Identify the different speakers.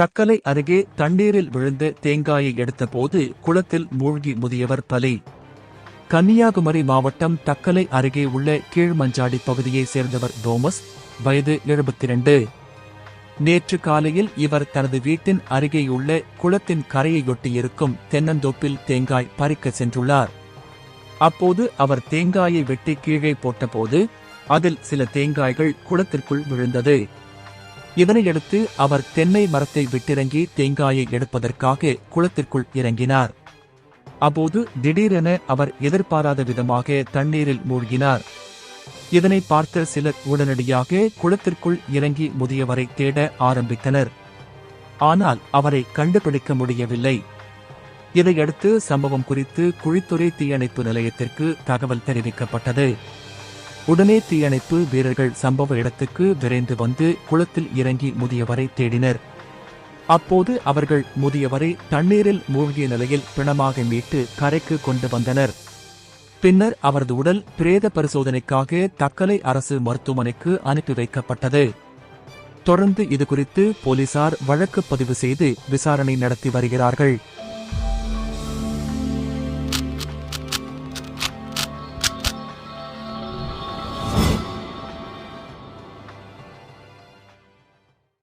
Speaker 1: தக்கலை அருகே தண்ணீரில் விழுந்து தேங்காயை எடுத்தபோது குளத்தில் மூழ்கி முதியவர் பலி. கன்னியாகுமரி மாவட்டம் தக்கலை அருகே உள்ள கீழ்மஞ்சாடி பகுதியைச் சேர்ந்தவர் தோமஸ் வயது எழுபத்தி நேற்று காலையில் இவர் தனது வீட்டின் அருகேயுள்ள குளத்தின் கரையையொட்டியிருக்கும் தென்னந்தோப்பில் தேங்காய் பறிக்க சென்றுள்ளார். அப்போது அவர் தேங்காயை வெட்டி கீழே போட்டபோது அதில் சில தேங்காய்கள் குளத்திற்குள் விழுந்தது. இதனையடுத்து அவர் தென்னை மரத்தை விட்டிறங்கி தேங்காயை எடுப்பதற்காக குளத்திற்குள் இறங்கினார். அப்போது திடீரென அவர் எதிர்பாராத விதமாக தண்ணீரில் மூழ்கினார். இதனை பார்த்த சிலர் உடனடியாக குளத்திற்குள் இறங்கி முதியவரை தேட ஆரம்பித்தனர். ஆனால் அவரை கண்டுபிடிக்க முடியவில்லை. இதையடுத்து சம்பவம் குறித்து குழித்துறை தீயணைப்பு நிலையத்திற்கு தகவல் தெரிவிக்கப்பட்டது. உடனே தீயணைப்பு வீரர்கள் சம்பவ இடத்துக்கு விரைந்து வந்து குளத்தில் இறங்கி முதியவரை தேடினர். அப்போது அவர்கள் முதியவரை தண்ணீரில் மூழ்கிய நிலையில் பிணமாக மீட்டு கரைக்கு கொண்டு வந்தனர். பின்னர் அவரது உடல் பிரேத பரிசோதனைக்காக தக்கலை அரசு மருத்துவமனைக்கு அனுப்பி வைக்கப்பட்டது. தொடர்ந்து இதுகுறித்து போலீசார் வழக்கு பதிவு செய்து விசாரணை நடத்தி வருகிறார்கள்.